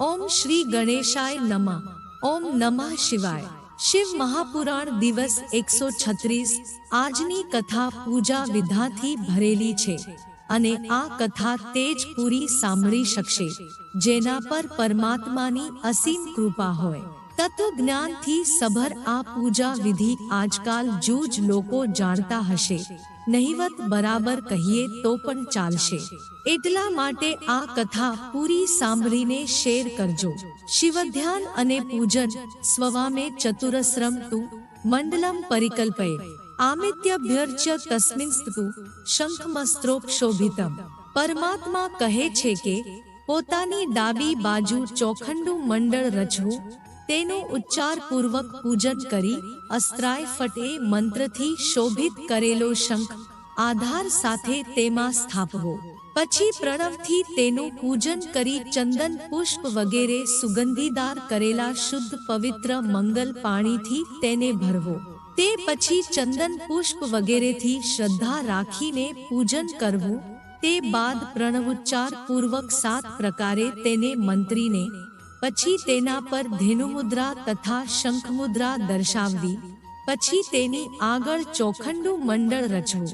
ઓમ શ્રી ગણેશાય નમઃ. ઓમ નમઃ શિવાય. શિવ મહાપુરાણ દિવસ એકસો છત્રીસ આજની કથા પૂજા વિધાથી ભરેલી છે અને આ કથા તે જ પૂરી સાંભળી શકશે, જેના પર પરમાત્માની અસીમ કૃપા હોય. તત્વ જ્ઞાનથી સભર આ પૂજા વિધિ આજકાલ જૂજ લોકો જાણતા હશે. નહીવત બરાબર કહીએ તો પણ ચાલશે. એટલા માટે આ કથા પૂરી સાંભળીને શેર કરજો. શિવધ્યાન અને પૂજન સ્વવામે ચતુરસ્રમ તુ મંડલમ પરિકલ્પે આમિત્યભ્યર્ચ તસ્મિન સ્તુ શંખમસ્ત્રોક્ષોભિતમ પરમાત્મા કહે છે કે, પોતાની ડાબી બાજુ ચોખંડું મંડળ રચવું તેનું ઉચ્ચાર પૂર્વક પૂજન કરી અસ્ત્રાય ફટે મંત્રથી શોભિત કરેલો શંખ આધાર સાથે તેમાં સ્થાપવો. પછી પ્રણવથી તેનું પૂજન કરી ચંદન પુષ્પ વગેરે સુગંધીદાર કરેલા શુદ્ધ પવિત્ર મંગલ પાણીથી તેને ભરવો. તે પછી ચંદન પુષ્પ વગેરેથી શ્રદ્ધા રાખીને પૂજન કરવું. તે બાદ પ્રણવોચ્ચાર પૂર્વક સાત પ્રકારે તેને મંત્રીને પછી તેના પર ધેનુમુદ્રા તથા શંખમુદ્રા દર્શાવવી. પછી તેની આગળ ચોખંડું મંડળ રચવું.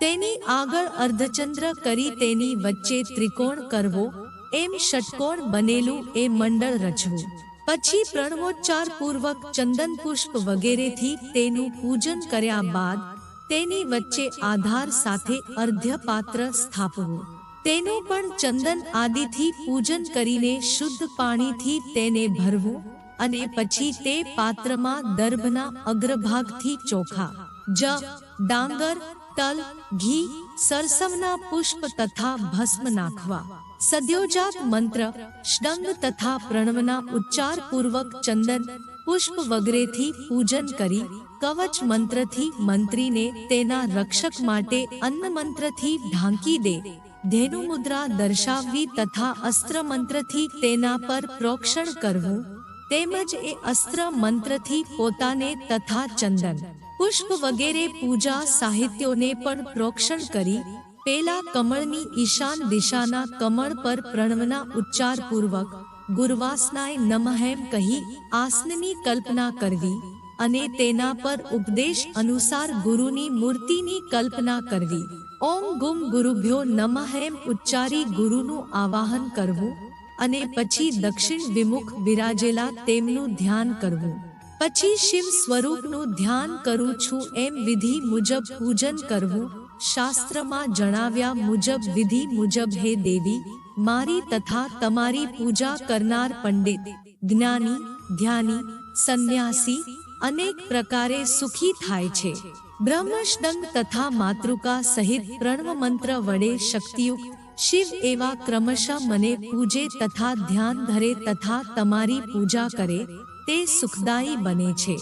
તેની આગળ અર્ધચંદ્ર કરી તેની વચ્ચે ત્રિકોણ કરવો. એમ ષટકોણ બનેલું એ મંડળ રચવું. પછી પ્રણવોચ્ચાર પૂર્વક ચંદન પુષ્પ વગેરેથી તેનું પૂજન કર્યા બાદ તેની વચ્ચે આધાર સાથે અર્ધ્ય પાત્ર સ્થાપવું. તેનું પણ ચંદન આદિથી પૂજન કરીને શુદ્ધ પાણીથી તેને ભરવું અને પછી તે પાત્રમાં દર્ભના અગ્રભાગથી ચોખા, જ, ડાંગર, તલ, ઘી, સરસવના પુષ્પ તથા ભસ્મ નાખવા. સદ્યોજાત મંત્ર સ્ડંગ તથા પ્રણવના ઉચ્ચાર પૂર્વક ચંદન, પુષ્પ વગેરેથી પૂજન કરી, કવચ મંત્રથી મંત્રીને તેના રક્ષક માટે અન્ન મંત્રથી ઢાંકી દે. ધેનુ મુદ્રા દર્શાવવી તથા અસ્ત્ર મંત્રથી તેના પર પ્રોક્ષણ કરવું, તેમજ એ અસ્ત્ર મંત્રથી પોતાને તથા ચંદન, પુષ્પ વગેરે પૂજા સાહિત્યોને પણ પ્રોક્ષણ કરી, પેલા કમળની ઈશાન દિશાના કમળ પર પ્રણવના ઉચ્ચાર પૂર્વક ગુરવાસનાય નમહેમ કહી આસનની કલ્પના કરવી, અને તેના પર ઉપદેશ અનુસાર ગુરુની મૂર્તિની કલ્પના કરવી. ઓમ ગુમ ગુરુભ્યો નમહેમ ઉચ્ચારી ગુરુનું આવાહન કરવું અને પછી દક્ષિણ વિમુખ વિરાજેલા તેમનું ધ્યાન કરવું. પછી શિવ સ્વરૂપનું ધ્યાન કરું છું એમ વિધિ મુજબ પૂજન કરવું. શાસ્ત્રમાં જણાવ્યા મુજબ વિધિ મુજબ હે દેવી, મારી તથા તમારી પૂજા કરનાર પંડિત, જ્ઞાની, ધ્યાની, સંન્યાસી અનેક પ્રકારે સુખી થાય છે. બ્રહ્મષ્ડંગ તથા માતૃકા સહિત પ્રણવ મંત્ર વડે શક્તિયુક્ત શિવ એવા ક્રમશઃ મને પૂજે તથા ધ્યાન ધરે તથા તમારી પૂજા કરે, તે સુખદાયી બને છે.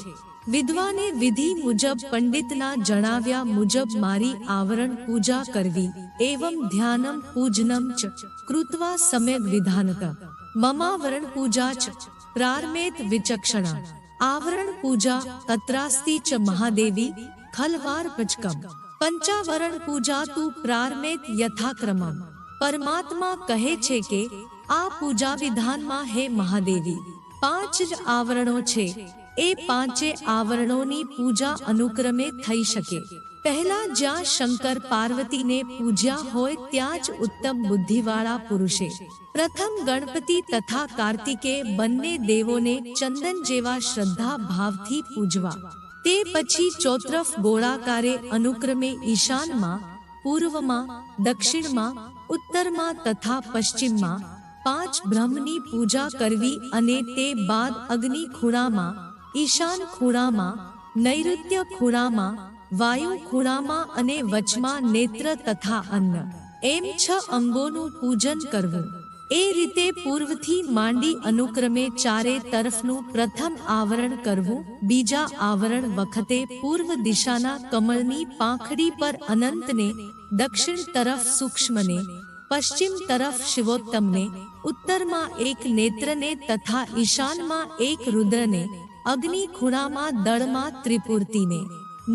વિદ્વાને વિધિ મુજબ પંડિતના જણાવ્યા મુજબ મારી આવરણ પૂજા કરવી એવં ધ્યાનમ પૂજનમ ચ, કૃત્વા સમ્યક વિધાનત. મમાવરણ પૂજા ચ, પ્રારમેત વિચક્ષણા. આવરણ પૂજા તત્રાસ્તી ચ મહાદેવી ખલવાર પચકમ પંચાવરણ પૂજા તું પ્રારમેત યથાક્રમમ પરમાત્મા કહે છે કે આ પૂજા વિધાનમાં હે મહાદેવી પાંચ જ આવરણો છે એ પાંચે આવરણોની પૂજા અનુક્રમે થઈ શકે પહેલા જ્યાં શંકર પાર્વતીને પૂજ્યા હોય ત્યાં જ ઉત્તમ બુદ્ધિવાળા પુરુષે પ્રથમ ગણપતિ તથા કાર્તિકે બંને દેવોને ચંદન જેવા શ્રદ્ધા ભાવથી પૂજવા તે પછી ચોત્રફ ગોળાકારે અનુક્રમે ઈશાનમાં, પૂર્વમાં, દક્ષિણમાં, ઉત્તરમાં તથા પશ્ચિમમાં પાંચ બ્રહ્મની પૂજા કરવી અને તે બાદ અગ્નિ ખૂણામાં, ઈશાન ખૂણામાં, નૈઋત્ય ખૂણામાં, વાયુ ખૂણામાં અને વચમાં નેત્ર તથા અન્ન. એમ છ અંગોનું પૂજન કરવું. એ રીતે પૂર્વથી માંડી અનુક્રમે ચારે તરફનું પ્રથમ આવરણ કરવું, બીજા આવરણ વખતે પૂર્વ દિશાના કમળની પાંખડી પર અનંતને દક્ષિણ તરફ સૂક્ષ્મને, પશ્ચિમ તરફ શિવોત્તમને, ઉત્તરમાં એક નેત્રને તથા ઈશાનમાં એક રુદ્રને અગ્નિ ખૂણામાં દળમાં ત્રિપૂર્તિને.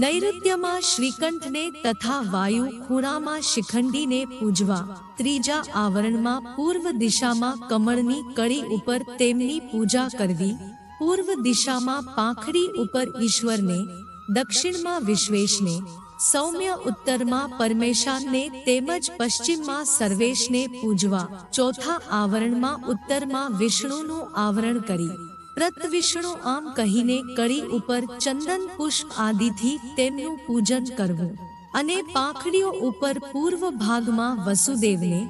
નૈઋત્યમાં શ્રીકંઠને તથા વાયુ ખૂણામાં શિખંડીને પૂજવા, ત્રીજા આવરણમાં પૂર્વ દિશામાં કમળની કળી ઉપર તેમની પૂજા કરવી, પૂર્વ દિશામાં પાંખડી ઉપર ઈશ્વરને, દક્ષિણમાં વિશ્વેશને, સૌમ્ય ઉત્તરમાં પરમેશાનને તેમજ પશ્ચિમમાં સર્વેશને પૂજવા, ચોથા આવરણમાં ઉત્તરમાં વિષ્ણુનું આવરણ કરી. પ્રત વિષ્ણુ આમ કહીને કળી ઉપર ચંદન પુષ્પ આદિથી તેમનું પૂજન કરવું. અને પાંખડીઓ ઉપર પૂર્વ ભાગમાં વસુદેવને,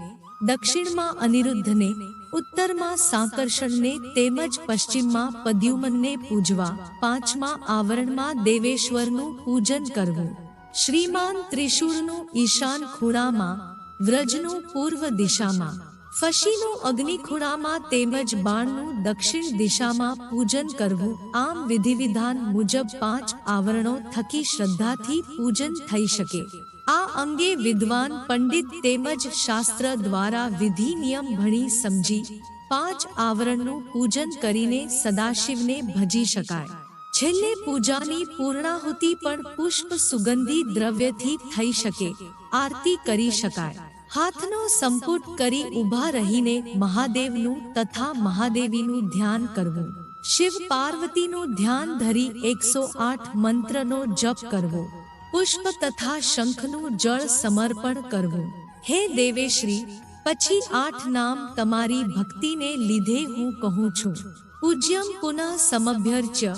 દક્ષિણમાં અનિરુદ્ધને, ઉત્તરમાં સાંકર્ષણને તેમજ પશ્ચિમમાં પદ્યુમનને પૂજવા, પાંચમા આવરણમાં દેવેશ્વરનું પૂજન કરવું. શ્રીમાન ત્રિશૂળનું ઈશાન ખૂણામાં, વ્રજનું પૂર્વ દિશામાં ફશીનું અગ્નિ ખૂણામાં તેમજ બાણનું દક્ષિણ દિશામાં પૂજન કરવું આમ વિધિવિધાન મુજબ પાંચ આવરણો થકી શ્રદ્ધાથી પૂજન થઈ શકે. આ અંગે વિદ્વાન પંડિત તેમજ શાસ્ત્ર દ્વારા વિધિ નિયમ ભણી સમજી પાંચ આવરણનું પૂજન કરીને સદાશિવને ભજી શકાય. છેલ્લે પૂજાની પૂર્ણાહુતિ પણ પુષ્પ સુગંધી દ્રવ્યથી થઈ શકે. આરતી કરી શકાય. હાથનો સંપુટ કરી ઊભા રહીને મહાદેવનું તથા મહાદેવીનું ધ્યાન કરવું. શિવ પાર્વતીનું ધ્યાન ધરી એકસો આઠ મંત્રનો જપ કરવો. પુષ્પ તથા શંખનું જળ સમર્પણ કરવું. હે દેવેશ્રી, પછી આઠ નામ તમારી ભક્તિને લીધે હું કહું છું. પૂજ્યમ પુનઃ સમભ્યર્ચ્ય,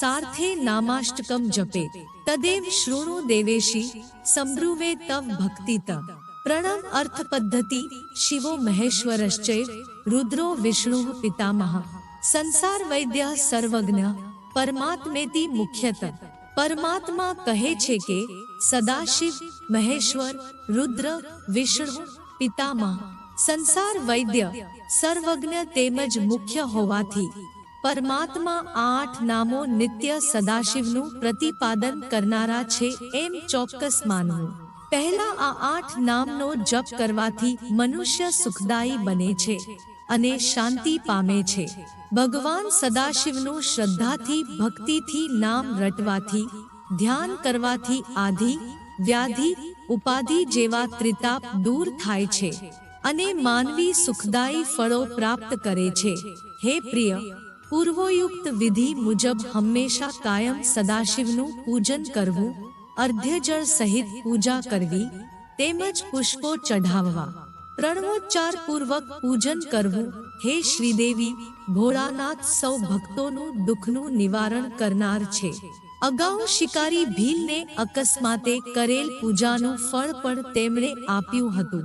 સાર્થે નામાષ્ટકમ જપે. તદેવ શૃણુ દેવેશી સંબ્રુવે તવ ભક્તિ ત પ્રણવ અર્થ પદ્ધતિ શિવો મહેશ્વરશ્ચે રુદ્રો વિષ્ણુ પિતામહ. સંસાર વૈદ્ય સર્વજ્ઞ, પરમાત્મેતિ મુખ્યત. પરમાત્મા કહે છે કે, સદાશિવ, મહેશ્વર, રુદ્ર, વિષ્ણુ પિતામહ. સંસાર વૈદ્ય, સર્વજ્ઞ તેમજ મુખ્ય હોવાથી, પરમાત્મા આઠ નામો નિત્ય સદાશિવનું પ્રતિપાદન કરનારા છે એમ ચોક્કસ માનવું. પહેલા આ આઠ નામનો જપ કરવાથી મનુષ્ય સુખદાયી બને છે અને શાંતિ પામે છે. ભગવાન સદાશિવનું શ્રદ્ધાથી, ભક્તિથી નામ રટવાથી, ધ્યાન કરવાથી આધિ, વ્યાધિ, ઉપાધિ જેવા ત્રિતાપ દૂર થાય છે અને માનવી સુખદાયી ફળો પ્રાપ્ત કરે છે. હે પ્રિય, પૂર્વોયુક્ત વિધિ મુજબ હંમેશા કાયમ સદાશિવનું પૂજન કરવું અર્ધ્યજળ સહિત પૂજા કરવી, તેમજ પુષ્પો ચઢાવવા. પ્રણવોચ્ચાર પૂર્વક પૂજન કરવું, હે શ્રીદેવી, ભોળાનાથ સૌ ભક્તોનું દુઃખનું નિવારણ કરનાર છે. અગાઉ શિકારી ભીલને અકસ્માતે કરેલ પૂજાનું ફળ પણ તેમણે આપ્યું હતું.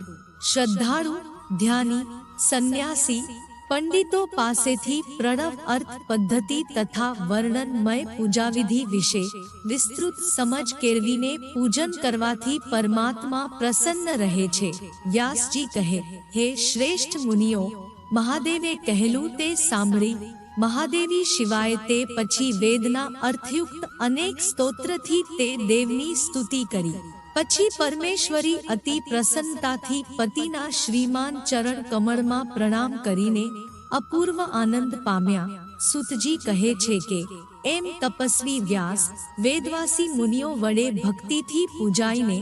શ્રદ્ધાળુ, ધ્યાની, સંન્યાસી પંડિતો પાસેથી પ્રણવ અર્થ પદ્ધતિ તથા વર્ણનમય પૂજાવિધિ વિશે વિસ્તૃત સમજ કેળવીને પૂજન કરવાથી પરમાત્મા પ્રસન્ન રહે છે. વ્યાસજી કહે, હે શ્રેષ્ઠ મુનિઓ, મહાદેવે કહેલું તે સાંભળી. મહાદેવી શિવાય તે પછી વેદના અર્થયુક્ત અનેક સ્તોત્રથી તે દેવની સ્તુતિ કરી. પછી પરમેશ્વરી અતિ પ્રસન્નતાથી પતિના શ્રીમાન ચરણ કમળમાં પ્રણામ કરીને અપૂર્વ આનંદ પામ્યા. સુતજી કહે છે કે, એમ તપસ્વી વ્યાસ, વેદવાસી મુનિઓ વડે ભક્તિથી પૂજાઈને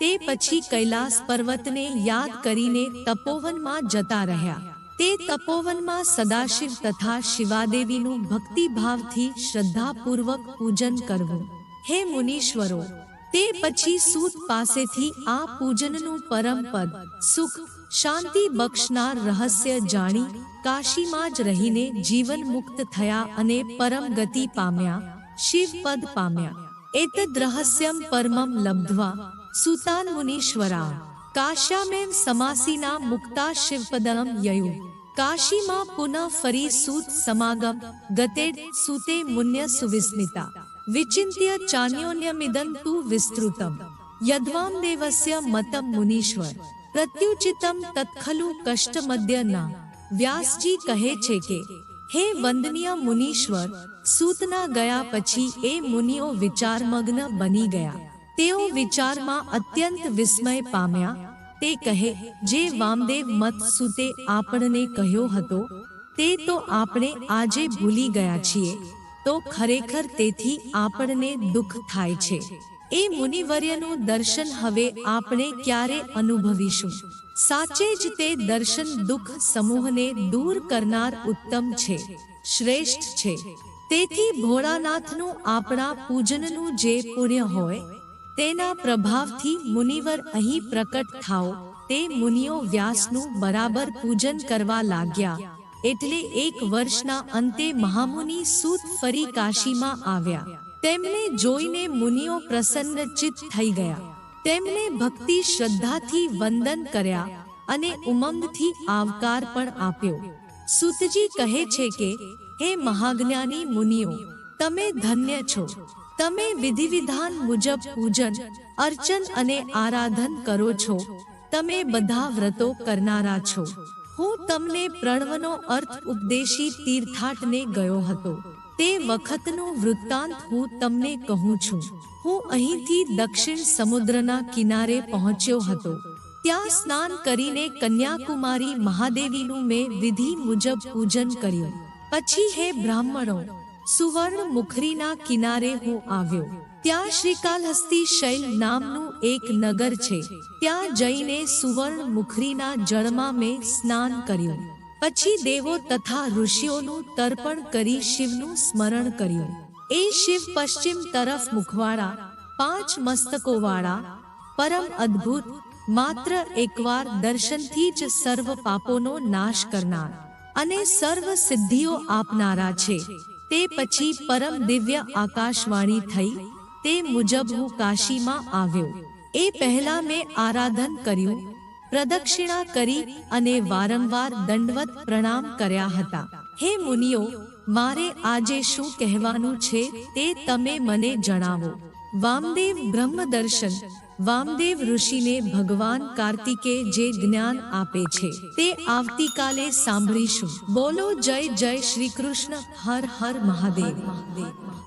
તે પછી કૈલાસ પર્વતને યાદ કરીને તપોવનમાં જતા રહ્યા. તે તપોવનમાં સદાશિવ તથા શિવાદેવીનું ભક્તિભાવથી શ્રદ્ધાપૂર્વક પૂજન કરવું. હે મુનીશ્વરો તે પછી સૂત પાસેથી આ પૂજનનું પરમ પદ, સુખ, શાંતિ બક્ષનાર રહસ્ય જાણી કાશીમાં જ રહીને જીવન મુક્ત થયા અને પરમ ગતિ પામ્યા, શિવ પદ પામ્યા. એતદ રહસ્યમ પરમમ લબ્ધવા, સુતાન મુનીશ્વરા કાશ્યામેવ સમાસીના મુક્તા શિવપદમ યયુ. કાશીમાં પુનઃ ફરી સૂત સમાગમ ગતે સૂતે મુન્ય સુવિસ્મિતા. વિચિંત્ય ચાન્યોન્યમિદં તુ વિસ્તૃતમ યદ્વામ દેવસ્ય મતમ મુનીશ્વર પ્રત્યુચિતમ તત્ખલુ કષ્ટમદ્ય ના વ્યાસજી કહે છે કે હે વંદનીય મુનીશ્વર સૂતના ગયા પછી એ મુનિઓ વિચારમગ્ન બની ગયા તેઓ વિચારમાં અત્યંત વિસ્મય પામ્યા તે કહે જે વામદેવ મત સૂતે આપણને કહ્યો હતો તે તો આપણે આજે ભૂલી ગયા છીએ તો ખરેખર તેથી આપણને દુઃખ થાય છે. એ મુનિવર્યનું દર્શન હવે આપણે ક્યારે અનુભવીશું? સાચે જ તે દર્શન દુઃખ સમૂહને દૂર કરનાર ઉત્તમ છે, શ્રેષ્ઠ છે. તેથી ભોળાનાથનું આપણા પૂજનનું જે પુણ્ય હોય, તેના પ્રભાવથી મુનિવર અહીં પ્રકટ થાઓ. તે મુનિઓ વ્યાસનું બરાબર પૂજન કરવા લાગ્યા. એટલે એક વર્ષના અંતે મહામુનિ સૂત ફરી કાશીમાં આવ્યા. તેમને જોઈને મુનિઓ પ્રસન્ન ચિત્ત થઈ ગયા. તેમને ભક્તિ શ્રદ્ધાથી વંદન કર્યા અને ઉમંગથી આવકાર પણ આપ્યો. સુતજી કહે છે કે, હે મહાજ્ઞાની મુનિઓ, તમે ધન્ય છો. તમે વિધિવિધાન મુજબ પૂજન, અર્ચન અને આરાધન કરો છો. તમે બધા વ્રતો કરનારા છો. હું તમને પ્રણવનો અર્થ ઉપદેશી તીર્થાટને ગયો હતો. તે વખતનો વૃત્તાંત હું તમને કહું છું. હું અહીંથી દક્ષિણ સમુદ્રના કિનારે પહોંચ્યો હતો. ત્યાં સ્નાન કરીને કન્યાકુમારી મહાદેવીનું મેં વિધિ મુજબ પૂજન કર્યું. પછી હે બ્રાહ્મણો સુવર્ણ મુખરીના કિનારે હું આવ્યો. ત્યાં શ્રીકાલહસ્તી શૈલ નામનું એક નગર છે. ત્યાં જઈને સુવર્ણ મુખરીના જળમાં મેં સ્નાન કર્યું. પછી દેવો તથા ઋષિઓનું તર્પણ કરી શિવનું સ્મરણ કર્યું. એ શિવ પશ્ચિમ તરફ મુખવાળા, પાંચ મસ્તકોવાળા, પરમ અદ્ભુત, માત્ર એકવાર દર્શનથી જ સર્વ પાપોનો નાશ કરનાર અને સર્વ સિદ્ધિઓ આપનારા છે. તે પછી પરમ દિવ્ય આકાશવાણી થઈ તે મુજબ હું કાશીમાં આવ્યો. એ પહેલા મેં આરાધન કર્યું, પ્રદક્ષિણા કરી અને વારંવાર દંડવત પ્રણામ કર્યા હતા. હે મુનિઓ, મારે આજે શું કહેવાનું છે તે તમે મને જણાવો. વામદેવ બ્રહ્મદર્શન, વામદેવ ઋષિને ભગવાન કાર્તિકે જે જ્ઞાન આપે છે તે આવતીકાલે સાંભળીશું. બોલો જય જય શ્રી કૃષ્ણ, હર હર મહાદેવ. મહાદેવ